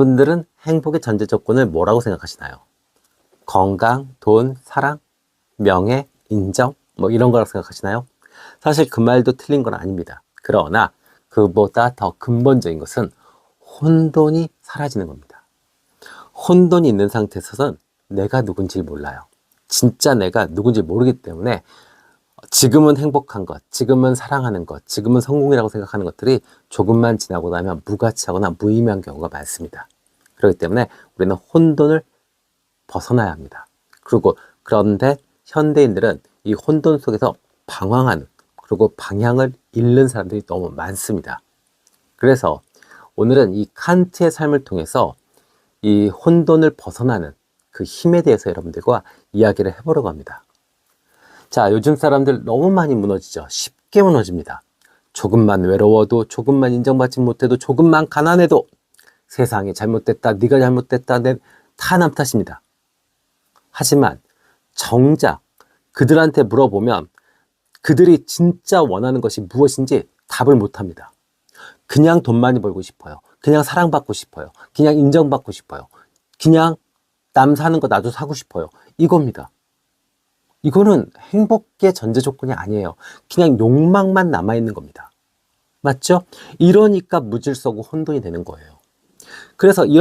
분들은 행복의 전제 조건을 뭐라고 생각하시나요? 건강, 돈, 사랑, 명예, 인정, 뭐 이런 거라고 생각하시나요? 사실 그 말도 틀린 건 아닙니다. 그러나 그보다 더 근본적인 것은 혼돈이 사라지는 겁니다. 혼돈이 있는 상태에서는 내가 누군지 몰라요. 진짜 내가 누군지 모르기 때문에 지금은 행복한 것, 지금은 사랑하는 것, 지금은 성공이라고 생각하는 것들이 조금만 지나고 나면 무가치하거나 무의미한 경우가 많습니다. 그렇기 때문에 우리는 혼돈을 벗어나야 합니다. 그리고 그런데 현대인들은 이 혼돈 속에서 방황하는 그리고 방향을 잃는 사람들이 너무 많습니다. 그래서 오늘은 이 칸트의 삶을 통해서 이 혼돈을 벗어나는 그 힘에 대해서 여러분들과 이야기를 해보려고 합니다. 자, 요즘 사람들 너무 많이 무너지죠. 쉽게 무너집니다. 조금만 외로워도, 조금만 인정받지 못해도, 조금만 가난해도 세상이 잘못됐다, 네가 잘못됐다, 내, 다남 탓입니다. 하지만 정작 그들한테 물어보면 그들이 진짜 원하는 것이 무엇인지 답을 못 합니다. 그냥 돈 많이 벌고 싶어요. 그냥 사랑받고 싶어요. 그냥 인정받고 싶어요. 그냥 남 사는 거 나도 사고 싶어요. 이겁니다. 이거는 행복의 전제 조건이 아니에요. 그냥 욕망만 남아있는 겁니다. 맞죠? 이러니까 무질서고 혼돈이 되는 거예요. 그래서 이